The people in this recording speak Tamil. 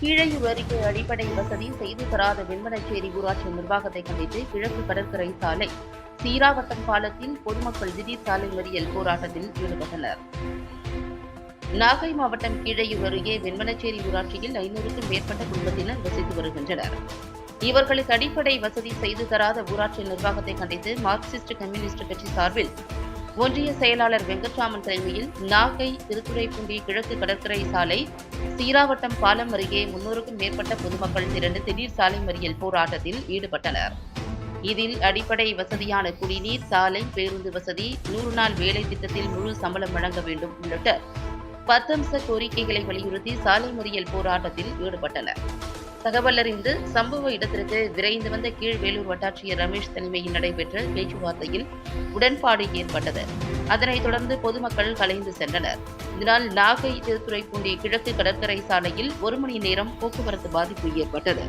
கீழையூர் அருகே அடிப்படை வசதி செய்து தராத வெண்மனச்சேரி ஊராட்சி நிர்வாகத்தை கண்டித்து கிழக்கு கடற்கரை சாலை சீராவட்டம் பாலத்தில் பொதுமக்கள் திடீர் சாலை மறியல் போராட்டத்தில் ஈடுபட்டனர். நாகை மாவட்டம் கீழையூர் அருகே வெண்மனச்சேரி ஊராட்சியில் ஐநூறுக்கும் மேற்பட்ட குடும்பத்தினர் வசித்து வருகின்றனர். இவர்களுக்கு அடிப்படை வசதி செய்து தராத ஊராட்சி நிர்வாகத்தை கண்டித்து மார்க்சிஸ்ட் கம்யூனிஸ்ட் கட்சி சார்பில் ஒன்றிய செயலாளர் வெங்கட்ராமன் தலைமையில் நாகை திருத்துறைப்பூண்டி கிழக்கு கடற்கரை சாலை சீராவட்டம் பாலம் அருகே முன்னூறுக்கும் மேற்பட்ட பொதுமக்கள் திரண்டு திடீர் சாலை மறியல் போராட்டத்தில் ஈடுபட்டனர். இதில் அடிப்படை வசதியான குடிநீர் சாலை பேருந்து வசதி நூறு நாள் வேலை திட்டத்தில் முழு சம்பளம் வழங்க வேண்டும் உள்ளிட்ட பத்தம்ச கோரிக்கைகளை வலியுறுத்தி சாலை மறியல் போராட்டத்தில் ஈடுபட்டனர். தகவலறிந்து சம்பவ இடத்திற்கு விரைந்து வந்த கீழ்வேலூர் வட்டாட்சியர் ரமேஷ் தலைமையில் நடைபெற்ற பேச்சுவார்த்தையில் உடன்பாடு ஏற்பட்டது. அதனைத் தொடர்ந்து பொதுமக்கள் கலைந்து சென்றனர். இதனால் நாகை திருத்துறைப்பூண்டி கிழக்கு கடற்கரை சாலையில் ஒரு மணி நேரம் போக்குவரத்து பாதிப்பு ஏற்பட்டது.